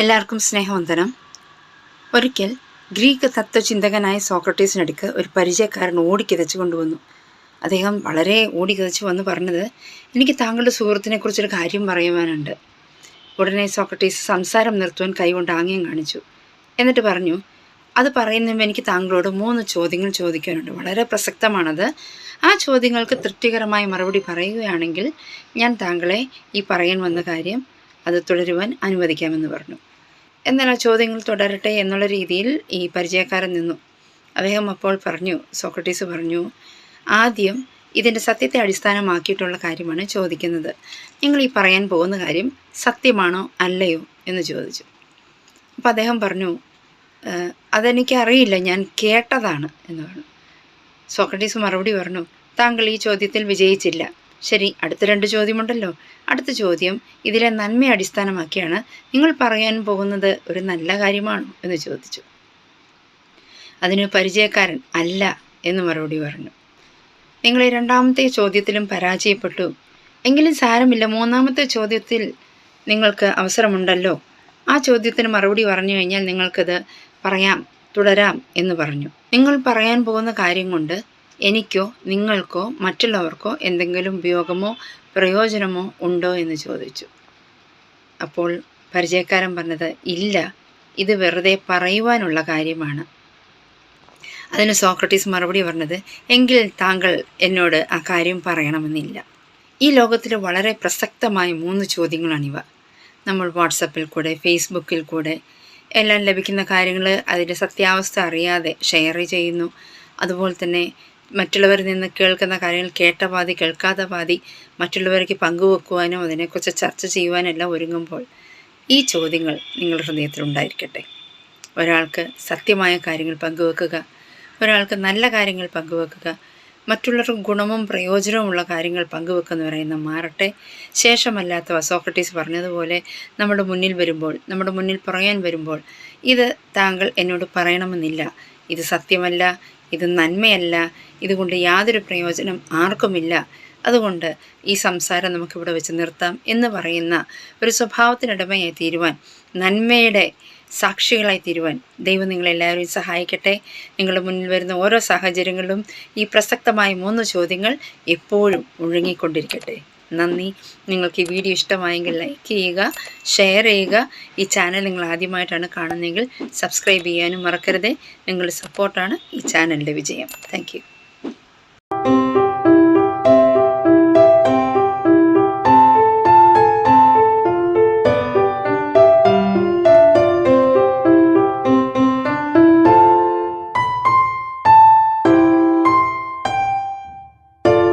എല്ലാവർക്കും സ്നേഹവന്ദനം. ഒരിക്കൽ ഗ്രീക്ക് തത്വചിന്തകനായ സോക്രട്ടീസിനടുക്ക് ഒരു പരിചയക്കാരൻ ഓടിക്കതച്ചു കൊണ്ടുവന്നു. അദ്ദേഹം വളരെ ഓടിക്കതച്ചു വന്ന് പറഞ്ഞത് എനിക്ക് താങ്കളുടെ സുഹൃത്തിനെക്കുറിച്ചൊരു കാര്യം പറയുവാനുണ്ട്. ഉടനെ സോക്രട്ടീസ് സംസാരം നിർത്തുവാൻ കൈകൊണ്ട് ആംഗ്യം കാണിച്ചു. എന്നിട്ട് പറഞ്ഞു അത് പറയുന്നതിന് എനിക്ക് താങ്കളോട് മൂന്ന് ചോദ്യങ്ങൾ ചോദിക്കാനുണ്ട്. വളരെ പ്രസക്തമാണത്. ആ ചോദ്യങ്ങൾക്ക് തൃപ്തികരമായ മറുപടി പറയുകയാണെങ്കിൽ ഞാൻ താങ്കളെ ഈ പറയാൻ വന്ന കാര്യം അത് തുടരുവാൻ അനുവദിക്കാമെന്ന് പറഞ്ഞു. എന്നാൽ ആ ചോദ്യങ്ങൾ തുടരട്ടെ എന്നുള്ള രീതിയിൽ ഈ പരിചയക്കാരൻ നിന്നു. അദ്ദേഹം അപ്പോൾ പറഞ്ഞു സോക്രട്ടീസ് പറഞ്ഞു ആദ്യം ഇതിന്റെ സത്യത്തെ അടിസ്ഥാനമാക്കിയിട്ടുള്ള കാര്യമാണ് ചോദിക്കുന്നത്. നിങ്ങൾ ഈ പറയാൻ പോകുന്ന കാര്യം സത്യമാണോ അല്ലയോ? എന്ന് ചോദിച്ചു. അപ്പോൾ അദ്ദേഹം പറഞ്ഞു അതെനിക്കറിയില്ല ഞാൻ കേട്ടതാണ് എന്ന് പറഞ്ഞു. സോക്രട്ടീസ് മറുപടി പറഞ്ഞു താങ്കൾ ഈ ചോദ്യത്തിൽ വിജയിച്ചില്ല. ശരി അടുത്ത രണ്ട് ചോദ്യമുണ്ടല്ലോ. അടുത്ത ചോദ്യം ഇതിലെ നന്മയെ അടിസ്ഥാനമാക്കിയാണ് നിങ്ങൾ പറയാൻ പോകുന്നത് ഒരു നല്ല കാര്യമാണോ എന്ന് ചോദിച്ചു. അതിന് പരിചയക്കാരൻ അല്ല എന്ന് മറുപടി പറഞ്ഞു. നിങ്ങൾ രണ്ടാമത്തെ ചോദ്യത്തിലും പരാജയപ്പെട്ടു. എങ്കിലും സാരമില്ല മൂന്നാമത്തെ ചോദ്യത്തിൽ നിങ്ങൾക്ക് അവസരമുണ്ടല്ലോ. ആ ചോദ്യത്തിന് മറുപടി പറഞ്ഞു കഴിഞ്ഞാൽ നിങ്ങൾക്കത് പറയാം തുടരാം എന്ന് പറഞ്ഞു. നിങ്ങൾ പറയാൻ പോകുന്ന കാര്യം കൊണ്ട് എനിക്കോ നിങ്ങൾക്കോ മറ്റുള്ളവർക്കോ എന്തെങ്കിലും ഉപയോഗമോ പ്രയോജനമോ ഉണ്ടോ എന്ന് ചോദിച്ചു. അപ്പോൾ പരിചയക്കാരൻ പറഞ്ഞത് ഇല്ല ഇത് വെറുതെ പറയുവാനുള്ള കാര്യമാണ്. അതിന് സോക്രട്ടീസ് മറുപടി പറഞ്ഞത് എങ്കിൽ താങ്കൾ എന്നോട് ആ കാര്യം പറയണമെന്നില്ല. ഈ ലോകത്തിൽ വളരെ പ്രസക്തമായ മൂന്ന് ചോദ്യങ്ങളാണിവ. നമ്മൾ വാട്സപ്പിൽ കൂടെ ഫേസ്ബുക്കിൽ കൂടെ എല്ലാം ലഭിക്കുന്ന കാര്യങ്ങൾ അതിന്റെ സത്യാവസ്ഥ അറിയാതെ ഷെയർ ചെയ്യുന്നു. അതുപോലെ തന്നെ മറ്റുള്ളവരിൽ നിന്ന് കേൾക്കുന്ന കാര്യങ്ങൾ കേട്ട പാതി കേൾക്കാത്ത പാതി മറ്റുള്ളവർക്ക് പങ്കുവെക്കുവാനും അതിനെക്കുറിച്ച് ചർച്ച ചെയ്യുവാനും എല്ലാം ഒരുങ്ങുമ്പോൾ ഈ ചോദ്യങ്ങൾ നിങ്ങളുടെ ഹൃദയത്തിലുണ്ടായിരിക്കട്ടെ ഒരാൾക്ക് സത്യമായ കാര്യങ്ങൾ പങ്കുവെക്കുക ഒരാൾക്ക് നല്ല കാര്യങ്ങൾ പങ്കുവെക്കുക മറ്റുള്ളവർക്ക് ഗുണവും പ്രയോജനവുമുള്ള കാര്യങ്ങൾ പങ്കുവെക്കുന്ന പറയുന്ന മാറട്ടെ. ശേഷമല്ലാത്ത സോക്രട്ടീസ് പറഞ്ഞതുപോലെ നമ്മുടെ മുന്നിൽ വരുമ്പോൾ നമ്മുടെ മുന്നിൽ പറയാൻ വരുമ്പോൾ ഇത് താങ്കൾ എന്നോട് പറയണമെന്നില്ല. ഇത് സത്യമല്ല. ഇത് നന്മയല്ല ഇതുകൊണ്ട് യാതൊരു പ്രയോജനം ആർക്കുമില്ല. അതുകൊണ്ട് ഈ സംസാരം നമുക്കിവിടെ വെച്ച് നിർത്താം എന്ന് പറയുന്ന ഒരു സ്വഭാവത്തിനുടമയായി തീരുവാൻ നന്മയുടെ സാക്ഷികളായി തീരുവാൻ ദൈവം നിങ്ങളെല്ലാവരെയും സഹായിക്കട്ടെ. നിങ്ങളുടെ മുന്നിൽ വരുന്ന ഓരോ സാഹചര്യങ്ങളിലും ഈ പ്രസക്തമായ മൂന്ന് ചോദ്യങ്ങൾ എപ്പോഴും ഒഴുങ്ങിക്കൊണ്ടിരിക്കട്ടെ നന്ദി. നിങ്ങൾക്ക് ഈ വീഡിയോ ഇഷ്ടമായെങ്കിൽ ലൈക്ക് ചെയ്യുക ഷെയർ ചെയ്യുക. ഈ ചാനൽ നിങ്ങൾ ആദ്യമായിട്ടാണ് കാണുന്നതെങ്കിൽ സബ്സ്ക്രൈബ് ചെയ്യാനും മറക്കരുതേ. നിങ്ങളുടെ സപ്പോർട്ടാണ് ഈ ചാനലിന്റെ വിജയം. താങ്ക്